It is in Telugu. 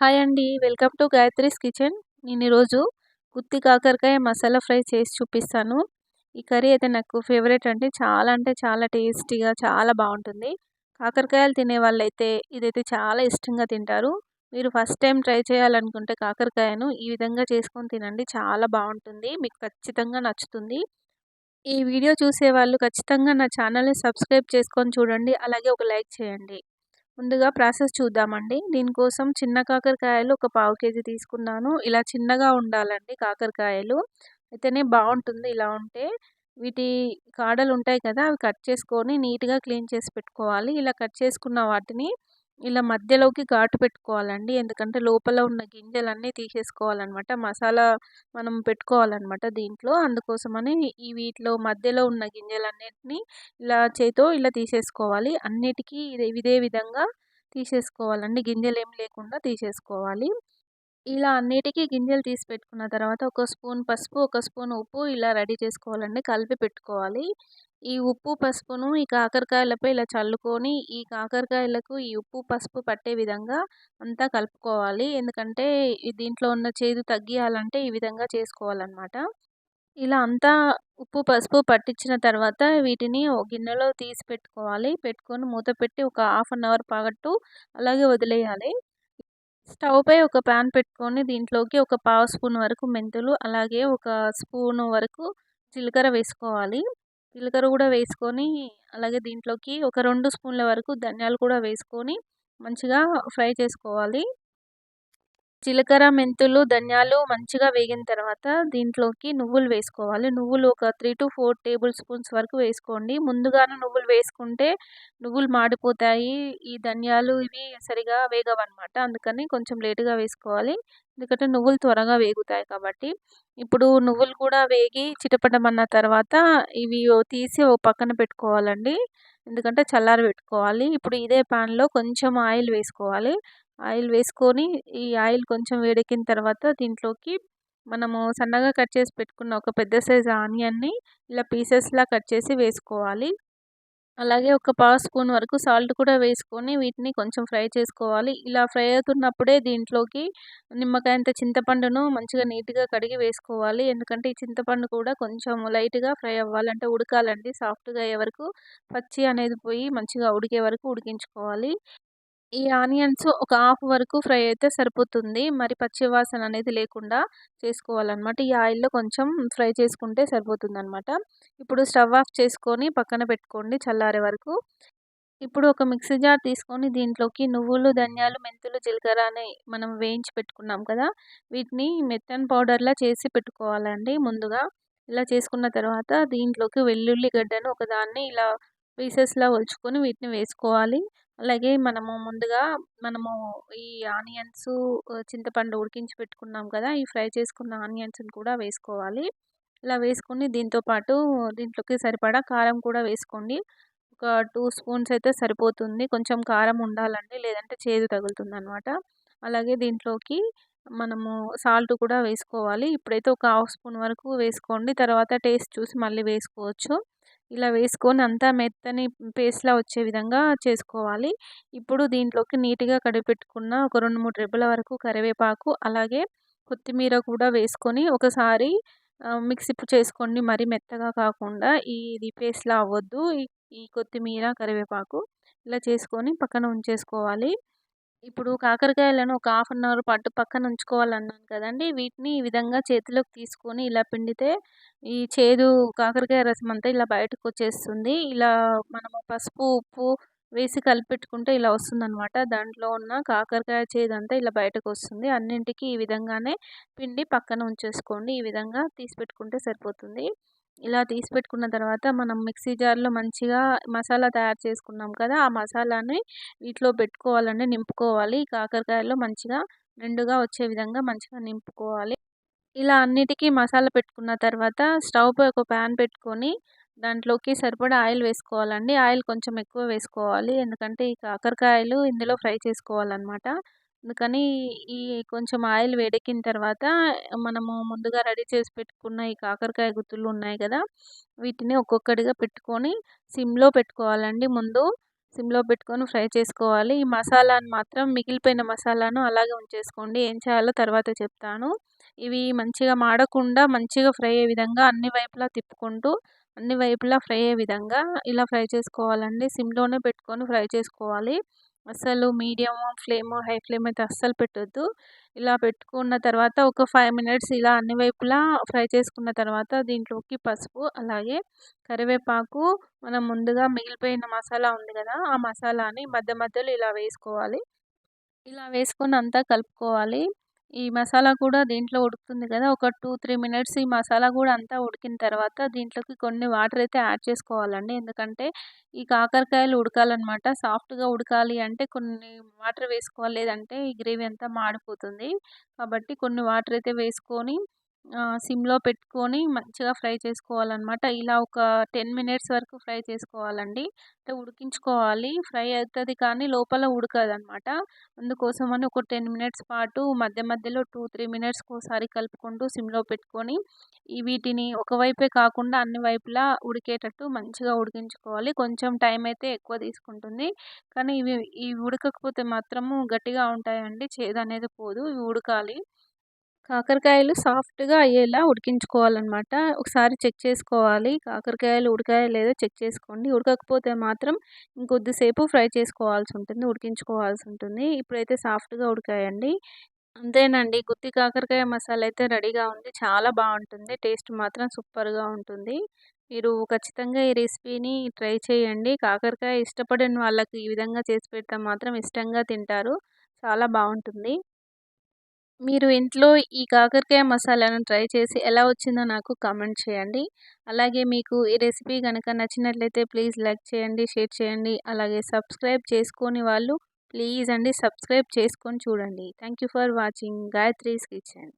హాయ్ అండి. Welcome to Gayatri's kitchen. నేను ఈరోజు గుత్తి కాకరకాయ మసాలా ఫ్రై చేసి చూపిస్తాను. ఈ కర్రీ అయితే నాకు ఫేవరెట్ అంటే చాలా అంటే చాలా టేస్టీగా చాలా బాగుంటుంది. కాకరకాయలు తినే వాళ్ళైతే ఇదైతే చాలా ఇష్టంగా తింటారు. మీరు ఫస్ట్ టైం ట్రై చేయాలనుకుంటే కాకరకాయను ఈ విధంగా చేసుకొని తినండి. చాలా బాగుంటుంది. మీకు ఖచ్చితంగా నచ్చుతుంది. ఈ వీడియో చూసే వాళ్ళు ఖచ్చితంగా నా ఛానల్ని సబ్స్క్రైబ్ చేసుకొని చూడండి. అలాగే ఒక లైక్ చేయండి. ముందుగా ప్రాసెస్ చూద్దామండి. దీనికోసం చిన్న కాకరకాయలు ఒక పావు కేజీ తీసుకున్నాను. ఇలా చిన్నగా ఉండాలండి కాకరకాయలు. అయితేనే బాగుంటుంది ఇలా ఉంటే. వీటి కాడలు ఉంటాయి కదా అవి కట్ చేసుకొని నీట్గా క్లీన్ చేసి పెట్టుకోవాలి. ఇలా కట్ చేసుకున్న వాటిని ఇలా మధ్యలోకి ఘాటు పెట్టుకోవాలండి. ఎందుకంటే లోపల ఉన్న గింజలన్నీ తీసేసుకోవాలన్నమాట. మసాలా మనం పెట్టుకోవాలన్నమాట దీంట్లో. అందుకోసమని ఈ వీటిలో మధ్యలో ఉన్న గింజలన్నిటిని ఇలా చేతో ఇలా తీసేసుకోవాలి. అన్నిటికీ ఇదే విధంగా తీసేసుకోవాలండి. గింజలు ఏం లేకుండా తీసేసుకోవాలి. ఇలా అన్నిటికీ గింజలు తీసి పెట్టుకున్న తర్వాత ఒక స్పూన్ పసుపు ఒక స్పూన్ ఉప్పు ఇలా రెడీ చేసుకోవాలండి. కలిపి పెట్టుకోవాలి. ఈ ఉప్పు పసుపును ఈ కాకరకాయలపై ఇలా చల్లుకొని ఈ కాకరకాయలకు ఈ ఉప్పు పసుపు పట్టే విధంగా అంతా కలుపుకోవాలి. ఎందుకంటే దీంట్లో ఉన్న చేదు తగ్గియాలంటే ఈ విధంగా చేసుకోవాలన్నమాట. ఇలా అంతా ఉప్పు పసుపు పట్టించిన తర్వాత వీటిని ఒక గిన్నెలో తీసి పెట్టుకోవాలి. పెట్టుకొని మూత పెట్టి ఒక హాఫ్ అన్ అవర్ పాగట్టు అలాగే వదిలేయాలి. స్టవ్ పై ఒక ప్యాన్ పెట్టుకొని దీంట్లోకి ఒక పావు స్పూన్ వరకు మెంతులు అలాగే ఒక స్పూన్ వరకు జీలకర్ర వేసుకోవాలి. జీలకర్ర కూడా వేసుకొని అలాగే దీంట్లోకి ఒక రెండు స్పూన్ల వరకు ధనియాలు కూడా వేసుకొని మంచిగా ఫ్రై చేసుకోవాలి. జీలకర్ర మెంతులు ధనియాలు మంచిగా వేగిన తర్వాత దీంట్లోకి నువ్వులు వేసుకోవాలి. నువ్వులు ఒక three to four tablespoons వరకు వేసుకోండి. ముందుగానే నువ్వులు వేసుకుంటే నువ్వులు మాడిపోతాయి. ఈ ధనియాలు ఇవి సరిగా వేగవన్నమాట. అందుకని కొంచెం లేటుగా వేసుకోవాలి. ఎందుకంటే నువ్వులు త్వరగా వేగుతాయి కాబట్టి. ఇప్పుడు నువ్వులు కూడా వేగి చిటపటమన్న తర్వాత ఇవి తీసి ఓ పక్కన పెట్టుకోవాలండి. ఎందుకంటే చల్లారి పెట్టుకోవాలి ఇప్పుడు ఇదే ప్యాన్లో కొంచెం ఆయిల్ వేసుకోవాలి. ఆయిల్ వేసుకొని ఈ ఆయిల్ కొంచెం వేడెక్కిన తర్వాత దీంట్లోకి మనము సన్నగా కట్ చేసి పెట్టుకున్న ఒక పెద్ద సైజు ఆనియన్ని ఇలా పీసెస్లా కట్ చేసి వేసుకోవాలి. అలాగే ఒక పావు స్పూన్ వరకు సాల్ట్ కూడా వేసుకొని వీటిని కొంచెం ఫ్రై చేసుకోవాలి. ఇలా ఫ్రై అవుతున్నప్పుడే దీంట్లోకి నిమ్మకాయంత చింతపండును మంచిగా నీట్గా కడిగి వేసుకోవాలి. ఎందుకంటే ఈ చింతపండు కూడా కొంచెం లైట్గా ఫ్రై అవ్వాలంటే ఉడకాలండి. సాఫ్ట్గా అయ్యే వరకు పచ్చి అనేది పోయి మంచిగా ఉడికే వరకు ఉడికించుకోవాలి. ఈ ఆనియన్స్ ఒక హాఫ్ వరకు ఫ్రై అయితే సరిపోతుంది. మరి పచ్చివాసన అనేది లేకుండా చేసుకోవాలన్నమాట. ఈ ఆయిల్లో కొంచెం ఫ్రై చేసుకుంటే సరిపోతుందనమాట ఇప్పుడు స్టవ్ ఆఫ్ చేసుకొని పక్కన పెట్టుకోండి చల్లారే వరకు. ఇప్పుడు ఒక మిక్సీ జార్ తీసుకొని దీంట్లోకి నువ్వులు ధనియాలు మెంతులు జీలకర్ర అని మనం వేయించి పెట్టుకున్నాం కదా వీటిని మెత్తన్ పౌడర్లా చేసి పెట్టుకోవాలండి ముందుగా. ఇలా చేసుకున్న తర్వాత దీంట్లోకి వెల్లుల్లి గడ్డను ఒకదాన్ని ఇలా పీసెస్లా ఒలుచుకొని వీటిని వేసుకోవాలి. అలాగే మనము ముందుగా మనము ఈ ఆనియన్స్ చింతపండు ఉడికించి పెట్టుకున్నాం కదా ఈ ఫ్రై చేసుకున్న ఆనియన్స్ని కూడా వేసుకోవాలి. ఇలా వేసుకుని దీంతో పాటు దీంట్లోకి సరిపడా కారం కూడా వేసుకోండి. ఒక టూ స్పూన్స్ అయితే సరిపోతుంది. కొంచెం కారం ఉండాలండి లేదంటే చేదు తగులుతుంది అనమాట అలాగే దీంట్లోకి మనము సాల్ట్ కూడా వేసుకోవాలి. ఇప్పుడైతే ఒక హాఫ్ స్పూన్ వరకు వేసుకోండి. తర్వాత టేస్ట్ చూసి మళ్ళీ వేసుకోవచ్చు. ఇలా వేసుకొని అంతా మెత్తని పేస్ట్లా వచ్చే విధంగా చేసుకోవాలి. ఇప్పుడు దీంట్లోకి నీట్గా కడిపెట్టుకున్న ఒక రెండు మూడు రెబ్బల వరకు కరివేపాకు అలాగే కొత్తిమీర కూడా వేసుకొని ఒకసారి మిక్సీ చేసుకోండి. మరీ మెత్తగా కాకుండా ఇది పేస్ట్లా అవ్వద్దు. ఈ కొత్తిమీర కరివేపాకు ఇలా చేసుకొని పక్కన ఉంచేసుకోవాలి. ఇప్పుడు కాకరకాయలను ఒక హాఫ్ అన్ అవర్ పాటు పక్కన ఉంచుకోవాలన్నాను కదండి. వీటిని ఈ విధంగా చేతిలోకి తీసుకొని ఇలా పిండితే ఈ చేదు కాకరకాయ రసం అంతా ఇలా బయటకు వచ్చేస్తుంది. ఇలా మనము పసుపు ఉప్పు వేసి కలిపెట్టుకుంటే ఇలా వస్తుందన్నమాట. దాంట్లో ఉన్న కాకరకాయ చేదు అంతా ఇలా బయటకు వస్తుంది. అన్నింటికి ఈ విధంగానే పిండి పక్కన ఉంచేసుకోండి. ఈ విధంగా తీసి పెట్టుకుంటే సరిపోతుంది. ఇలా తీసి పెట్టుకున్న తర్వాత మనం మిక్సీ జార్లో మంచిగా మసాలా తయారు చేసుకున్నాం కదా ఆ మసాలాని వీటిలో పెట్టుకోవాలండి నింపుకోవాలి. కాకరకాయలో మంచిగా నిండుగా వచ్చే విధంగా మంచిగా నింపుకోవాలి. ఇలా అన్నిటికీ మసాలా పెట్టుకున్న తర్వాత స్టవ్ పై ఒక ప్యాన్ పెట్టుకొని దాంట్లోకి సరిపడా ఆయిల్ వేసుకోవాలండి. ఆయిల్ కొంచెం ఎక్కువ వేసుకోవాలి. ఎందుకంటే ఈ కాకరకాయలు ఇందులో ఫ్రై చేసుకోవాలన్నమాట. అందుకని ఈ కొంచెం ఆయిల్ వేడెక్కిన తర్వాత మనము ముందుగా రెడీ చేసి పెట్టుకున్న ఈ కాకరకాయ గుత్తులు ఉన్నాయి కదా వీటిని ఒక్కొక్కటిగా పెట్టుకొని సిమ్లో పెట్టుకోవాలండి ముందు. సిమ్లో పెట్టుకొని ఫ్రై చేసుకోవాలి. ఈ మసాలాను మాత్రం మిగిలిపోయిన మసాలాను అలాగే ఉంచేసుకోండి. ఏం చేయాలో తర్వాత చెప్తాను. ఇవి మంచిగా మాడకుండా మంచిగా ఫ్రై అయ్యే విధంగా అన్ని వైపులా తిప్పుకుంటూ అన్ని వైపులా ఫ్రై అయ్యే విధంగా ఇలా ఫ్రై చేసుకోవాలండి. సిమ్లోనే పెట్టుకొని ఫ్రై చేసుకోవాలి. అసలు మీడియం ఫ్లేమ్ హై ఫ్లేమ్ అయితే అస్సలు పెట్టొద్దు. ఇలా పెట్టుకున్న తర్వాత ఒక ఫైవ్ మినిట్స్ ఇలా అన్ని వైపులా ఫ్రై చేసుకున్న తర్వాత దీంట్లోకి పసుపు అలాగే కరివేపాకు మనం ముందుగా మిగిలిపోయిన మసాలా ఉంది కదా ఆ మసాలాని మధ్య మధ్యలో ఇలా వేసుకోవాలి. ఇలా వేసుకొని అంతా కలుపుకోవాలి. ఈ మసాలా కూడా దీంట్లో ఉడుకుతుంది కదా ఒక టూ త్రీ మినిట్స్ ఈ మసాలా కూడా అంతా ఉడికిన తర్వాత దీంట్లోకి కొన్ని వాటర్ అయితే యాడ్ చేసుకోవాలండి. ఎందుకంటే ఈ కాకరకాయలు ఉడకాలన్నమాట. సాఫ్ట్గా ఉడకాలి అంటే కొన్ని వాటర్ వేసుకోవాలి లేదంటే ఈ గ్రేవీ అంతా మాడిపోతుంది. కాబట్టి కొన్ని వాటర్ అయితే వేసుకొని సిమ్లో పెట్టుకొని మంచిగా ఫ్రై చేసుకోవాలన్నమాట. ఇలా ఒక టెన్ మినిట్స్ వరకు ఫ్రై చేసుకోవాలండి. అంటే ఉడికించుకోవాలి. ఫ్రై అవుతుంది కానీ లోపల ఉడకదు అనమాట అందుకోసమని ఒక టెన్ మినిట్స్ పాటు మధ్య మధ్యలో టూ త్రీ మినిట్స్కి ఒకసారి కలుపుకుంటూ సిమ్లో పెట్టుకొని వీటిని ఒకవైపే కాకుండా అన్ని వైపులా ఉడికేటట్టు మంచిగా ఉడికించుకోవాలి. కొంచెం టైం అయితే ఎక్కువ తీసుకుంటుంది. కానీ ఇవి ఇవి ఉడకకపోతే మాత్రము గట్టిగా ఉంటాయండి. చేదు అనేది పోదు. ఇవి ఉడకాలి. కాకరకాయలు సాఫ్ట్గా అయ్యేలా ఉడికించుకోవాలన్నమాట. ఒకసారి చెక్ చేసుకోవాలి. కాకరకాయలు ఉడికాయో లేదో చెక్ చేసుకోండి. ఉడకకపోతే మాత్రం ఇంకొద్దిసేపు ఫ్రై చేసుకోవాల్సి ఉంటుంది ఉడికించుకోవాల్సి ఉంటుంది. ఇప్పుడైతే సాఫ్ట్గా ఉడికాయండి. అంతేనండి. గుత్తి కాకరకాయ మసాలా అయితే రెడీగా ఉంది. చాలా బాగుంటుంది. టేస్ట్ మాత్రం సూపర్గా ఉంటుంది. మీరు ఖచ్చితంగా ఈ రెసిపీని ట్రై చేయండి. కాకరకాయ ఇష్టపడిన వాళ్ళకి ఈ విధంగా చేసి పెడితే మాత్రం ఇష్టంగా తింటారు. చాలా బాగుంటుంది. మీరు ఇంట్లో ఈ కాకరకాయ మసాలాను ట్రై చేసి ఎలా వచ్చిందో నాకు కామెంట్ చేయండి. అలాగే మీకు ఈ రెసిపీ కనుక నచ్చినట్లయితే ప్లీజ్ లైక్ చేయండి షేర్ చేయండి. అలాగే సబ్స్క్రైబ్ చేసుకొని వాళ్ళు ప్లీజ్ అండి సబ్స్క్రైబ్ చేసుకొని చూడండి. Thank you for watching Gayatri's kitchen.